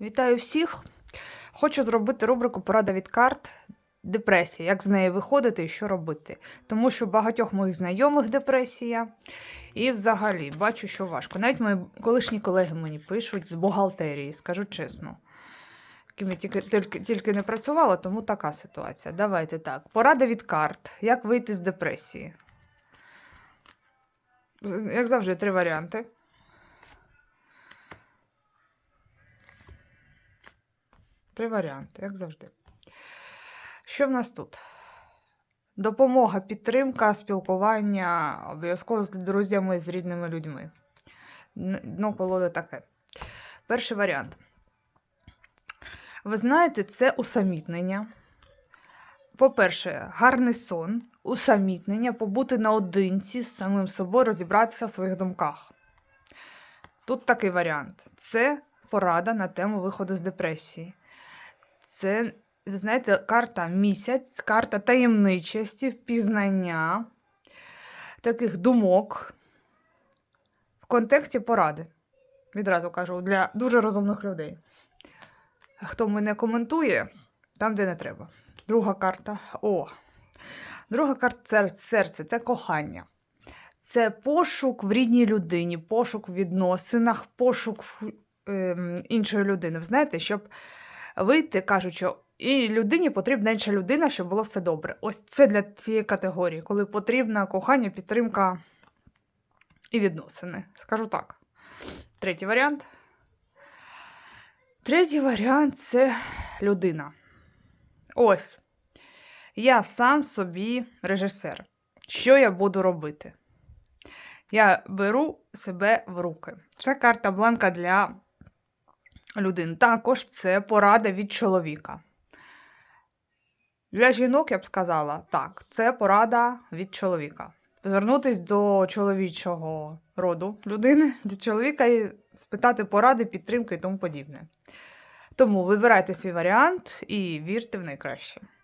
Вітаю всіх! Хочу зробити рубрику Порада від карт депресія, як з неї виходити і що робити. Тому що багатьох моїх знайомих депресія. І взагалі бачу, що важко. Навіть мої колишні колеги мені пишуть з бухгалтерії, скажу чесно. Ким я тільки, тільки, тільки не працювала, тому така ситуація. Давайте так. Порада від карт. Як вийти з депресії? Як завжди, три варіанти. Три варіанти, як завжди. Що в нас тут? Допомога, підтримка, спілкування, обов'язково з друзями, з рідними людьми. Дно колоди таке. Перший варіант. Ви знаєте, це усамітнення. По-перше, гарний сон, усамітнення, побути наодинці з самим собою, розібратися в своїх думках. Тут такий варіант. Це порада на тему виходу з депресії. Це, ви знаєте, карта місяць, карта таємничості, впізнання, таких думок в контексті поради. Відразу кажу, для дуже розумних людей. Хто мене коментує, там, де не треба. Друга карта. О. Друга карта це серце, це кохання. Це пошук в рідній людині, пошук в відносинах, пошук в, ем, іншої людини. Ви знаєте, щоб вийти, кажуть, що і людині потрібна інша людина, щоб було все добре. Ось це для цієї категорії, коли потрібна кохання, підтримка і відносини. Скажу так. Третій варіант. Третій варіант це людина. Ось. Я сам собі режисер. Що я буду робити? Я беру себе в руки. Це карта бланка для людини. Також це порада від чоловіка. Для жінок я б сказала, так, це порада від чоловіка. Звернутись до чоловічого роду людини, до чоловіка і спитати поради, підтримки і тому подібне. Тому вибирайте свій варіант і вірте в найкраще.